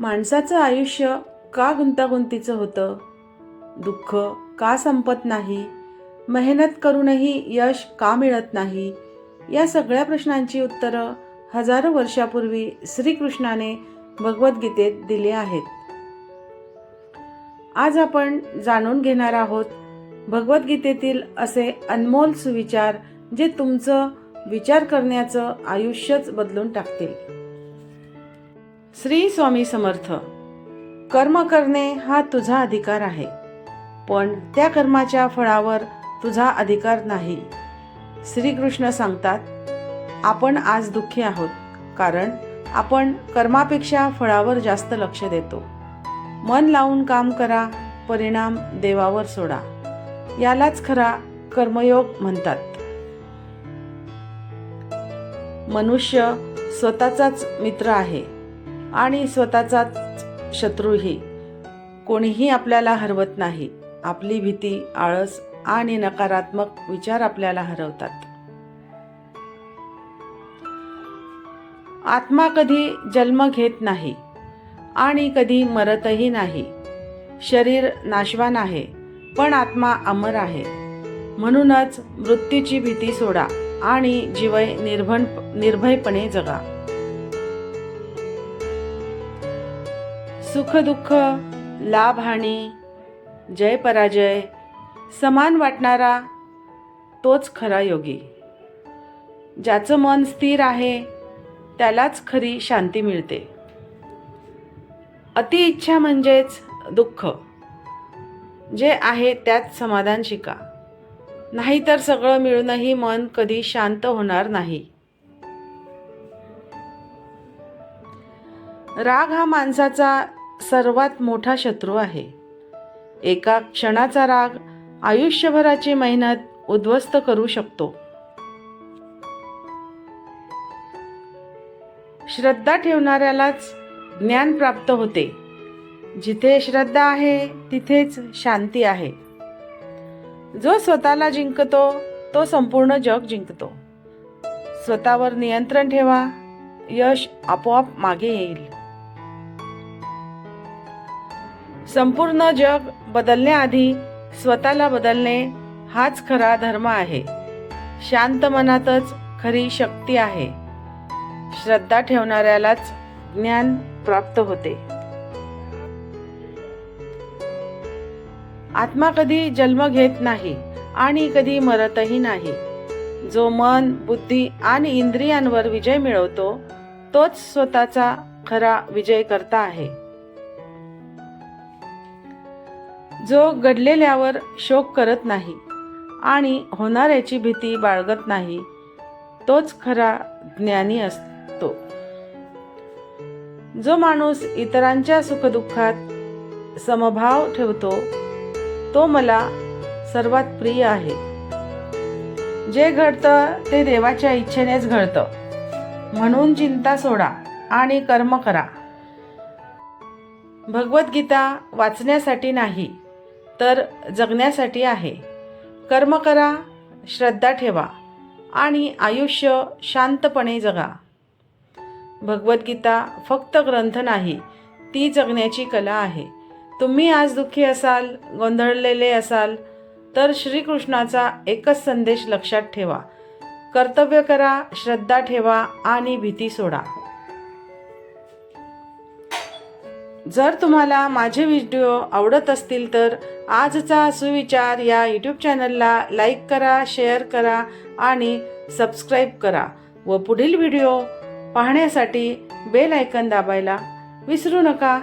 माणसाचं आयुष्य का गुंतागुंतीचं होतं? दुःख का संपत नाही? मेहनत करूनही यश का मिळत नाही? या सगळ्या प्रश्नांची उत्तरं हजारो वर्षापूर्वी श्रीकृष्णाने भगवद्गीतेत दिली आहेत. आज आपण जाणून घेणार आहोत भगवद्गीतेतील असे अनमोल सुविचार जे तुमचं विचार करण्याचं आयुष्यच बदलून टाकतील. श्री स्वामी समर्थ कर्म करणे हा तुझा अधिकार आहे पण त्या कर्माच्या फळावर तुझा अधिकार नाही. श्रीकृष्ण सांगतात आपण आज दुःखी आहोत कारण आपण कर्मापेक्षा फळावर जास्त लक्ष देतो. मन लावून काम करा परिणाम देवावर सोडा. यालाच खरा कर्मयोग म्हणतात. मनुष्य स्वतःचाच मित्र आहे. आणि स्वतःचाच शत्रूही. कोणीही आपल्याला हरवत नाही. आपली भीती आळस आणि नकारात्मक विचार आपल्याला हरवतात. आत्मा कधी जन्म घेत नाही आणि कधी मरतही नाही. शरीर नाशवान आहे पण आत्मा अमर आहे. म्हणूनच मृत्यूची भीती सोडा आणि जीवय निर्भन निर्भयपणे जगा. सुख दुःख लाभ आणि जय पराजय समान वाटणारा तोच खरा योगी. ज्याचं मन स्थिर आहे त्यालाच खरी शांती मिळते. अति इच्छा म्हणजेच दुःख. जे आहे त्यात समाधान शिका. नाहीतर सगळं मिळूनही मन कधी शांत होणार नाही. राग हा माणसाचा सर्वात मोठा शत्रू आहे. एका क्षणाचा राग आयुष्यभराची मेहनत उद्ध्वस्त करू शकतो. श्रद्धा ठेवणाऱ्यालाच ज्ञान प्राप्त होते. जिथे श्रद्धा आहे तिथेच शांती आहे. जो स्वतःला जिंकतो तो संपूर्ण जग जिंकतो. स्वतःवर नियंत्रण ठेवा यश आपोआप मागे येईल. संपूर्ण जग बदलण्याआधी स्वतःला बदलणे हाच खरा धर्म आहे. शांत मनातच खरी शक्ती आहे. श्रद्धा ठेवणाऱ्यालाच ज्ञान प्राप्त होते. आत्मा कधी जन्म घेत नाही आणि कधी मरतही नाही. जो मन बुद्धी आणि इंद्रियांवर विजय मिळवतो तोच स्वतःचा खरा विजय करता आहे. जो घडलेल्यावर शोक करत नाही आणि होणाऱ्याची भीती बाळगत नाही तोच खरा ज्ञानी असतो. जो माणूस इतरांच्या सुखदुःखात समभाव ठेवतो तो मला सर्वात प्रिय आहे. जे घडतं ते देवाच्या इच्छेनेच घडतं. म्हणून चिंता सोडा आणि कर्म करा. भगवद्गीता वाचण्यासाठी नाही तर जगण्यासाठी आहे. कर्म करा श्रद्धा ठेवा आणि आयुष्य शांतपणे जगा. भगवद्गीता फक्त ग्रंथ नाही ती जगण्याची कला आहे. तुम्ही आज दुःखी असाल गोंधळलेले असाल तर श्रीकृष्णाचा एकच संदेश लक्षात ठेवा. कर्तव्य करा श्रद्धा ठेवा आणि भीती सोडा. जर तुम्हाला माझे व्हिडिओ आवडत असतील तर आजचा सुविचार या यूट्यूब चॅनलला लाईक करा शेअर करा आणि सबस्क्राईब करा व पुढील व्हिडिओ पाहण्यासाठी बेल आयकन दाबायला विसरू नका.